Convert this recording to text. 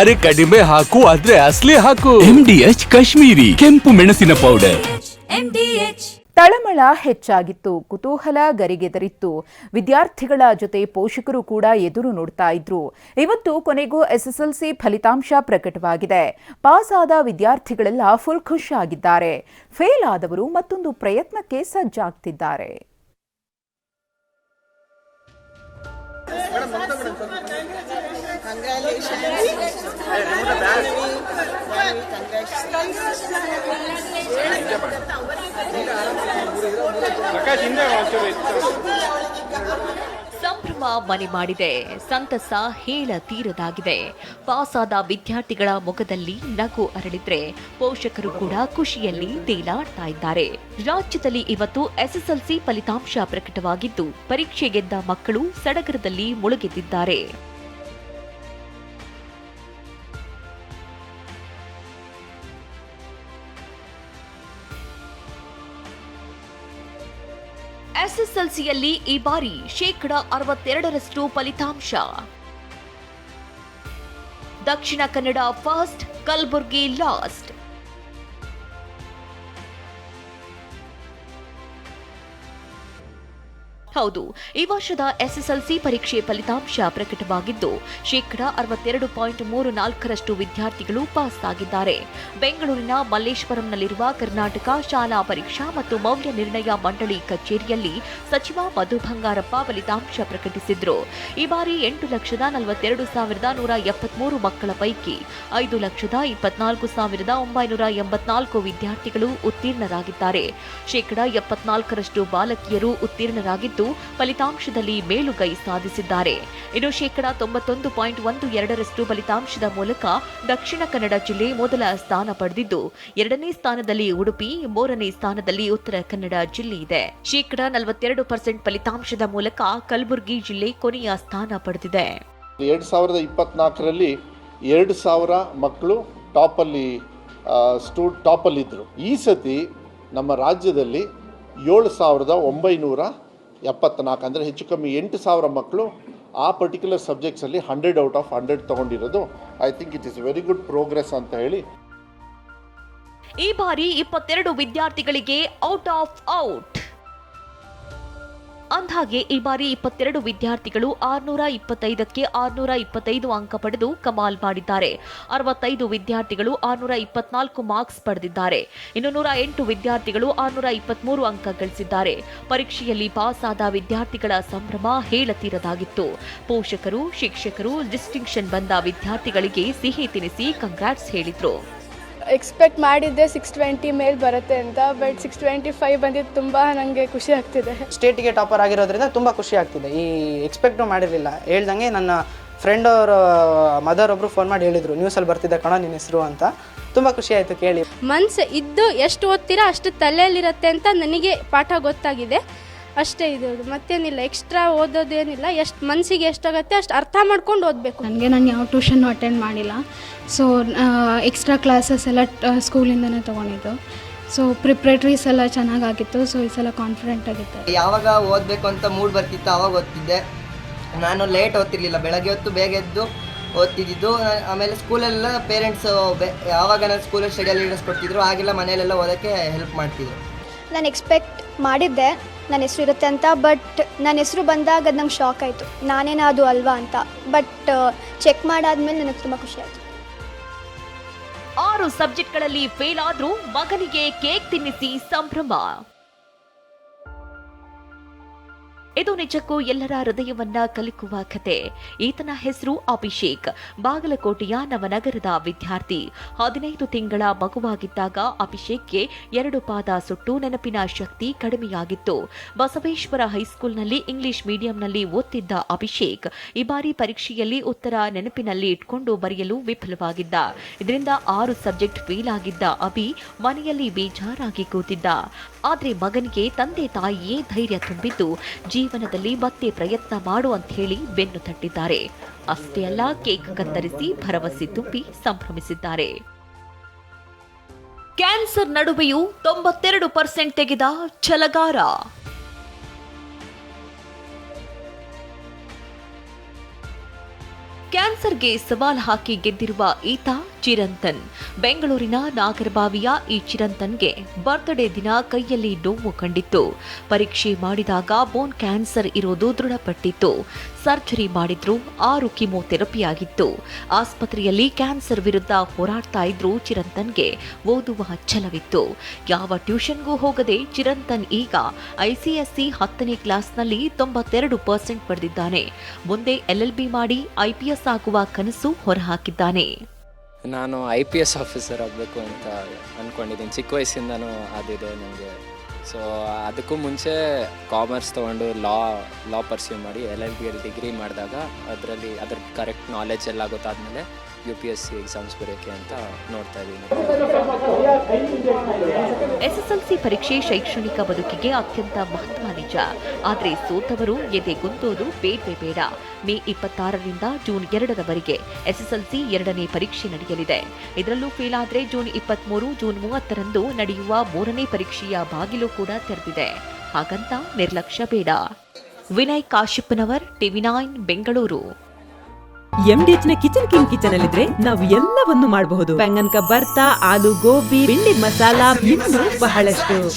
ಅರೆ ಕಡಿಮೆ ಹಾಕು ಆದ್ರೆ ಅಸ್ಲಿ ಹಾಕು. ಎಚ್ ಕಾಶ್ಮೀರಿ ಕೆಂಪು ಮೆಣಸಿನ ಪೌಡರ್ MDH ತಳಮಳ ಹೆಚ್ಚಾಗಿತ್ತು ಕುತೂಹಲ ಗರಿಗೆದರಿತ್ತು. ವಿದ್ಯಾರ್ಥಿಗಳ ಜೊತೆ ಪೋಷಕರು ಕೂಡ ಎದುರು ನೋಡ್ತಾ ಇದ್ರು. ಇವತ್ತು ಕೊನೆಗೂ ಎಸ್ಎಸ್ಎಲ್ಸಿ ಫಲಿತಾಂಶ ಪ್ರಕಟವಾಗಿದೆ. ಪಾಸ್ ಆದ ವಿದ್ಯಾರ್ಥಿಗಳೆಲ್ಲ ಫುಲ್ ಖುಷ್ ಆಗಿದ್ದಾರೆ. ಫೇಲ್ ಆದವರು ಮತ್ತೊಂದು ಪ್ರಯತ್ನಕ್ಕೆ ಸಜ್ಜಾಗ್ತಿದ್ದಾರೆ. ಸಂಭ್ರಮ ಮನೆ ಮಾಡಿದೆ. ಸಂತಸ ಹೇಳ ತೀರದಾಗಿದೆ. ಪಾಸಾದ ವಿದ್ಯಾರ್ಥಿಗಳ ಮುಖದಲ್ಲಿ ನಗು ಅರಳಿದ್ರೆ ಪೋಷಕರು ಕೂಡ ಖುಷಿಯಲ್ಲಿ ತೇಲಾಡ್ತಾ ಇದ್ದಾರೆ. ರಾಜ್ಯದಲ್ಲಿ ಇವತ್ತು ಎಸ್ಎಸ್ಎಲ್ಸಿ ಫಲಿತಾಂಶ ಪ್ರಕಟವಾಗಿದ್ದು, ಪರೀಕ್ಷೆ ಗೆದ್ದ ಮಕ್ಕಳು ಸಡಗರದಲ್ಲಿ ಮುಳುಗೆದ್ದಿದ್ದಾರೆ ಎಸ್ಎಸ್ಎಲ್ಸಿಯಲ್ಲಿ ಈ ಬಾರಿ ಶೇಕಡ ಅರವತ್ತೆರಡರಷ್ಟು ಫಲಿತಾಂಶ. Dakshina Kannada first Kalaburagi last. ಹೌದು, ಈ ವರ್ಷದ ಎಸ್ಎಸ್ಎಲ್ಸಿ ಪರೀಕ್ಷೆ ಫಲಿತಾಂಶ ಪ್ರಕಟವಾಗಿದ್ದು, ಶೇಕಡ ಅರವತ್ತೆರಡು ಪಾಯಿಂಟ್ ಮೂರು ನಾಲ್ಕರಷ್ಟು ವಿದ್ಯಾರ್ಥಿಗಳು ಪಾಸ್ ಆಗಿದ್ದಾರೆ. ಬೆಂಗಳೂರಿನ ಮಲ್ಲೇಶ್ವರಂನಲ್ಲಿರುವ ಕರ್ನಾಟಕ ಶಾಲಾ ಪರೀಕ್ಷಾ ಮತ್ತು ಮೌಲ್ಯ ನಿರ್ಣಯ ಮಂಡಳಿ ಕಚೇರಿಯಲ್ಲಿ ಸಚಿವ ಮಧು ಬಂಗಾರಪ್ಪ ಫಲಿತಾಂಶ ಪ್ರಕಟಿಸಿದ್ರು. ಈ ಬಾರಿ ಎಂಟು ಲಕ್ಷದ ನಲವತ್ತೆರಡು ಸಾವಿರದ ನೂರ ಎಪ್ಪತ್ಮೂರು ಮಕ್ಕಳ ಪೈಕಿ ಐದು ಲಕ್ಷದ ಇಪ್ಪತ್ನಾಲ್ಕು ಸಾವಿರದ ಒಂಬೈನೂರ ಎಂಬತ್ನಾಲ್ಕು ವಿದ್ಯಾರ್ಥಿಗಳು ಉತ್ತೀರ್ಣರಾಗಿದ್ದಾರೆ. ಶೇಕಡ ಎಪ್ಪತ್ನಾಲ್ಕರಷ್ಟು ಬಾಲಕಿಯರು ಉತ್ತೀರ್ಣರಾಗಿದ್ದು ಫಲಿತಾಂಶದಲ್ಲಿ ಮೇಲುಗೈ ಸಾಧಿಸಿದ್ದಾರೆ. ಇನ್ನು ಶೇಕಡಾ ತೊಂಬತ್ತೊಂದು ಪಾಯಿಂಟ್ ಒಂದು ಎರಡರಷ್ಟು ಫಲಿತಾಂಶದ ಮೂಲಕ ದಕ್ಷಿಣ ಕನ್ನಡ ಜಿಲ್ಲೆ ಮೊದಲ ಸ್ಥಾನ ಪಡೆದಿದ್ದು, ಎರಡನೇ ಸ್ಥಾನದಲ್ಲಿ ಉಡುಪಿ, ಮೂರನೇ ಸ್ಥಾನದಲ್ಲಿ ಉತ್ತರ ಕನ್ನಡ ಜಿಲ್ಲೆ ಇದೆ. ಶೇಕಡಾ ನಲವತ್ತೆರಡು ಪರ್ಸೆಂಟ್ ಫಲಿತಾಂಶದ ಮೂಲಕ ಕಲಬುರಗಿ ಜಿಲ್ಲೆ ಕೊನೆಯ ಸ್ಥಾನ ಪಡೆದಿದೆ. ಎರಡು ಸಾವಿರದ ಇಪ್ಪತ್ನಾಲ್ಕರಲ್ಲಿ ಎರಡು ಸಾವಿರ ಮಕ್ಕಳು ಟಾಪಲ್ಲಿ ಸ್ಟೂ, ಟಾಪಲ್ಲಿದ್ದರು. ಈ ಸತಿ ನಮ್ಮ ರಾಜ್ಯದಲ್ಲಿ ಏಳು ಸಾವಿರದ ಒಂಬೈನೂರ ಎಪ್ಪತ್ನಾಲ್ಕು ಅಂದರೆ ಹೆಚ್ಚು ಕಮ್ಮಿ ಎಂಟು ಸಾವಿರ ಮಕ್ಕಳು ಆ ಪರ್ಟಿಕ್ಯುಲರ್ ಸಬ್ಜೆಕ್ಟ್ಸಲ್ಲಿ hundred out of hundred ತೊಗೊಂಡಿರೋದು. I think it is very good progress ಅಂತ ಹೇಳಿ. ಈ ಬಾರಿ ಇಪ್ಪತ್ತೆರಡು ವಿದ್ಯಾರ್ಥಿಗಳಿಗೆ ಔಟ್ ಆಫ್ ಔಟ್ ಅಂದ್ಹಾಗೆ ಈ ಬಾರಿ ಇಪ್ಪತ್ತೆರಡು ವಿದ್ಯಾರ್ಥಿಗಳು ಆರ್ನೂರ ಇಪ್ಪತ್ತೈದಕ್ಕೆ ಆರ್ನೂರ ಇಪ್ಪತ್ತೈದು ಅಂಕ ಪಡೆದು ಕಮಾಲ್ ಮಾಡಿದ್ದಾರೆ. ಅರವತ್ತೈದು ವಿದ್ಯಾರ್ಥಿಗಳು ಆರ್ನೂರ ಇಪ್ಪತ್ನಾಲ್ಕು ಮಾರ್ಕ್ಸ್ ಪಡೆದಿದ್ದಾರೆ. ಇನ್ನು ನೂರ ಎಂಟು ವಿದ್ಯಾರ್ಥಿಗಳು ಆರ್ನೂರ ಇಪ್ಪತ್ಮೂರು ಅಂಕ ಗಳಿಸಿದ್ದಾರೆ. ಪರೀಕ್ಷೆಯಲ್ಲಿ ಪಾಸ್ ಆದ ವಿದ್ಯಾರ್ಥಿಗಳ ಸಂಭ್ರಮ ಹೇಳತೀರದಾಗಿತ್ತು. ಪೋಷಕರು, ಶಿಕ್ಷಕರು, ಡಿಸ್ಟಿಂಕ್ಷನ್ ಬಂದ ವಿದ್ಯಾರ್ಥಿಗಳಿಗೆ ಸಿಹಿ ತಿನಿಸಿ, ಕಂಗ್ರಾಟ್ಸ್ ಹೇಳಿದ್ರು. ಎಕ್ಸ್ಪೆಕ್ಟ್ ಮಾಡಿದ್ದೆ ಸಿಕ್ಸ್ ಟ್ವೆಂಟಿ ಮೇಲೆ ಬರುತ್ತೆ ಅಂತ ಬಟ್ ಸಿಕ್ಸ್ ಟ್ವೆಂಟಿ ಫೈವ್ ಬಂದಿದ್ದು ತುಂಬ ನನಗೆ ಖುಷಿ ಆಗ್ತಿದೆ. ಸ್ಟೇಟಿಗೆ ಟಾಪರ್ ಆಗಿರೋದ್ರಿಂದ ತುಂಬ ಖುಷಿ ಆಗ್ತಿದೆ. ಈ ಎಕ್ಸ್ಪೆಕ್ಟು ಮಾಡಿರಲಿಲ್ಲ. ಹೇಳ್ದಂಗೆ ನನ್ನ ಫ್ರೆಂಡ್ ಅವರ ಮದರ್ ಒಬ್ರು ಫೋನ್ ಮಾಡಿ ಹೇಳಿದರು ನ್ಯೂಸಲ್ಲಿ ಬರ್ತಿದ್ದೆ ಕಣ ನಿನ್ನ ಹೆಸರು ಅಂತ. ತುಂಬ ಖುಷಿ ಆಯಿತು ಕೇಳಿ. ಮನ್ಸು ಇದ್ದು ಎಷ್ಟು ಓದ್ತೀರಾ ಅಷ್ಟು ತಲೆಯಲ್ಲಿರುತ್ತೆ ಅಂತ ನನಗೆ ಪಾಠ ಗೊತ್ತಾಗಿದೆ. ಅಷ್ಟೇ ಇದೆ ಮತ್ತೇನಿಲ್ಲ ಎಕ್ಸ್ಟ್ರಾ ಓದೋದೇನಿಲ್ಲ ಎಷ್ಟು ಮನಸ್ಸಿಗೆ ಎಷ್ಟಾಗತ್ತೆ ಅಷ್ಟು ಅರ್ಥ ಮಾಡ್ಕೊಂಡು ಓದಬೇಕು. ನನಗೆ ನಾನು ಯಾವ ಟ್ಯೂಷನ್ನು ಅಟೆಂಡ್ ಮಾಡಿಲ್ಲ. ಸೊ ಎಕ್ಸ್ಟ್ರಾ ಕ್ಲಾಸಸ್ ಎಲ್ಲ ಸ್ಕೂಲಿಂದನೇ ತೊಗೊಂಡಿದ್ದು. ಸೊ ಪ್ರಿಪ್ರೇಟ್ರೀಸ್ ಎಲ್ಲ ಚೆನ್ನಾಗಾಗಿತ್ತು. ಸೊ ಈ ಸಲ ಕಾನ್ಫಿಡೆಂಟ್ ಆಗಿತ್ತು ಯಾವಾಗ ಓದಬೇಕು ಅಂತ ಮೂಡ್ ಬರ್ತಿತ್ತು ಆವಾಗ ಓದ್ತಿದ್ದೆ. ನಾನು ಲೇಟ್ ಓದ್ತಿರ್ಲಿಲ್ಲ ಬೆಳಗ್ಗೆ ಹೊತ್ತು ಬೇಗ ಎದ್ದು ಓದ್ತಿದ್ದು ಆಮೇಲೆ ಸ್ಕೂಲೆಲ್ಲ ಪೇರೆಂಟ್ಸ್ ಯಾವಾಗ ನಾನು ಸ್ಕೂಲಲ್ಲಿ ಸ್ಟಡಿಯಲ್ಲಿ ಲೀಡರ್ಸ್ ಕೊಡ್ತಿದ್ರು ಆಗೆಲ್ಲ ಮನೆಯಲ್ಲೆಲ್ಲ ಓದೋಕ್ಕೆ ಹೆಲ್ಪ್ ಮಾಡ್ತಿದ್ರು. ನಾನು ಎಕ್ಸ್ಪೆಕ್ಟ್ ಮಾಡಿದ್ದೆ. ನನ್ನ ಹೆಸರು ಇರುತ್ತೆ ಅಂತ ಬಟ್ ನನ್ನ ಹೆಸರು ಬಂದಾಗ ಅದು ನಂಗೆ ಶಾಕ್ ಆಯಿತು. ನಾನೇನಾ ಅದು ಅಲ್ವಾ ಅಂತ. ಬಟ್ ಚೆಕ್ ಮಾಡಾದ್ಮೇಲೆ ನನಗೆ ತುಂಬ ಖುಷಿ ಆಯಿತು. ಆರು ಸಬ್ಜೆಕ್ಟ್ಗಳಲ್ಲಿ ಫೇಲ್ ಆದರೂ ಮಗನಿಗೆ ಕೇಕ್ ತಿನ್ನಿಸಿ ಸಂಭ್ರಮ. ಇದು ನಿಜಕ್ಕೂ ಎಲ್ಲರ ಹೃದಯವನ್ನ ಕಲಿಕುವ ಕತೆ. ಈತನ ಹೆಸರು ಅಭಿಷೇಕ್. ಬಾಗಲಕೋಟೆಯ ನವನಗರದ ವಿದ್ಯಾರ್ಥಿ. ಹದಿನೈದು ತಿಂಗಳ ಮಗುವಾಗಿದ್ದಾಗ ಅಭಿಷೇಕ್ಗೆ ಎರಡು ಪಾದ ಸುಟ್ಟು ನೆನಪಿನ ಶಕ್ತಿ ಕಡಿಮೆಯಾಗಿತ್ತು. ಬಸವೇಶ್ವರ ಹೈಸ್ಕೂಲ್ನಲ್ಲಿ ಇಂಗ್ಲಿಷ್ ಮೀಡಿಯಂನಲ್ಲಿ ಓದ್ತಿದ್ದ ಅಭಿಷೇಕ್ ಈ ಬಾರಿ ಪರೀಕ್ಷೆಯಲ್ಲಿ ಉತ್ತರ ನೆನಪಿನಲ್ಲಿ ಇಟ್ಕೊಂಡು ಬರೆಯಲು ವಿಫಲವಾಗಿದ್ದ. ಇದರಿಂದ ಆರು ಸಬ್ಜೆಕ್ಟ್ ಫೇಲ್ ಆಗಿದ್ದ ಅಭಿ ಮನೆಯಲ್ಲಿ ಬೇಜಾರಾಗಿ ಕೂತಿದ್ದ. ಆದ್ರೆ ಮಗನಿಗೆ ತಂದೆ ತಾಯಿಯೇ ಧೈರ್ಯ ತುಂಬಿದ್ದು ಜೀವನದಲ್ಲಿ ಮತ್ತೆ ಪ್ರಯತ್ನ ಮಾಡು ಅಂತ ಹೇಳಿ ಬೆನ್ನು ತಟ್ಟಿದ್ದಾರೆ. ಅಷ್ಟೇ ಅಲ್ಲ, ಕೇಕ್ ಕತ್ತರಿಸಿ ಭರವಸೆ ತುಂಬಿ ಸಂಭ್ರಮಿಸಿದ್ದಾರೆ. ಕ್ಯಾನ್ಸರ್ ನಡುವೆಯೂ ತೊಂಬತ್ತೆರಡು ಪರ್ಸೆಂಟ್ ತೆಗೆದ ಛಲಗಾರ. ಕ್ಯಾನ್ಸರ್ಗೆ ಸವಾಲ್ ಹಾಕಿ ಗೆದ್ದಿರುವ ಈತ ಚಿರಂತನ್. ಬೆಂಗಳೂರಿನ ನಾಗರಬಾವಿಯ ಈ ಚಿರಂತನ್ಗೆ ಬರ್ತ್ಡೇ ದಿನ ಕೈಯಲ್ಲಿ ನೋವು ಕಂಡಿತ್ತು. ಪರೀಕ್ಷೆ ಮಾಡಿದಾಗ ಬೋನ್ ಕ್ಯಾನ್ಸರ್ ಇರೋದು ದೃಢಪಟ್ಟಿತ್ತು. ಸರ್ಜರಿ ಮಾಡಿದ್ರು ಆರು ಕಿಮೋಥೆರಪಿ ಆಗಿತ್ತು ಆಸ್ಪತ್ರೆಯಲ್ಲಿ ಕ್ಯಾನ್ಸರ್ ವಿರುದ್ಧ ಹೋರಾಡ್ತಾ ಇದ್ರು ಚಿರಂತನ್ಗೆ ಓದುವ ಛಲವಿತ್ತು. ಯಾವ ಟ್ಯೂಷನ್ಗೂ ಹೋಗದೆ ಚಿರಂತನ್ ಈಗ ಐಸಿಎಸ್ಸಿ ಹತ್ತನೇ ಕ್ಲಾಸ್ನಲ್ಲಿ ತೊಂಬತ್ತೆರಡು ಪರ್ಸೆಂಟ್ ಪಡೆದಿದ್ದಾನೆ. ಮುಂದೆ ಎಲ್ಎಲ್ಬಿ ಮಾಡಿ ಐಪಿಎಸ್ ಆಗುವ ಕನಸು ಹೊರಹಾಕಿದ್ದಾನೆ. ನಾನು ಐ ಪಿ ಎಸ್ ಆಫೀಸರ್ ಆಗಬೇಕು ಅಂತ ಅಂದ್ಕೊಂಡಿದ್ದೀನಿ ಚಿಕ್ಕ ವಯಸ್ಸಿಂದನೂ ಅದಿದೆ ನನಗೆ. ಸೊ ಅದಕ್ಕೂ ಮುಂಚೆ ಕಾಮರ್ಸ್ ತೊಗೊಂಡು ಲಾ ಲಾ ಪರ್ಸ್ಯೂ ಮಾಡಿ L L B L degree ಮಾಡಿದಾಗ ಅದರಲ್ಲಿ ಅದ್ರ ಕರೆಕ್ಟ್ ನಾಲೆಜ್ ಎಲ್ಲ ಗೊತ್ತಾದಮೇಲೆ U P S C exams ಬರೆಯೋಕ್ಕೆ ಅಂತ ನೋಡ್ತಾ ಇದ್ದೀನಿ. ಎಸ್ಎಸ್ಎಲ್ಸಿ ಪರೀಕ್ಷೆ ಶೈಕ್ಷಣಿಕ ಬದುಕಿಗೆ ಅತ್ಯಂತ ಮಹತ್ವ ನಿಜ. ಆದರೆ ಸೋತವರು ಎದೆ ಗುಂತೋದು ಬೇಡ. ಮೇ ಇಪ್ಪತ್ತಾರರಿಂದ ಜೂನ್ ಎರಡರವರೆಗೆ ಎಸ್ಎಸ್ಎಲ್ಸಿ ಎರಡನೇ ಪರೀಕ್ಷೆ ನಡೆಯಲಿದೆ. ಇದರಲ್ಲೂ ಫೇಲ್ ಆದರೆ ಜೂನ್ ಇಪ್ಪತ್ಮೂರು, ಜೂನ್ ಮೂವತ್ತರಂದು ನಡೆಯುವ ಮೂರನೇ ಪರೀಕ್ಷೆಯ ಬಾಗಿಲು ಕೂಡ ತೆರೆದಿದೆ. ಹಾಗಂತ ನಿರ್ಲಕ್ಷ್ಯ ಬೇಡ. ವಿನಯ್ ಕಾಶಿಪ್ಪನವರ್, ಟಿವಿ ಬೆಂಗಳೂರು. ಎಂಡಿಎಚ್ನ ಕಿಚನ್ ಕಿಂಗ್ ಕಿಚನ್ ಅಲ್ಲಿದ್ರೆ ನಾವು ಎಲ್ಲವನ್ನು ಮಾಡಬಹುದು. ಬೆಂಗನ್ಕ ಬರ್ತಾ ಆಲೂ ಗೋಬಿ ಬಿಂಡಿ ಮಸಾಲಾ ಇನ್ನೂ ಬಹಳಷ್ಟು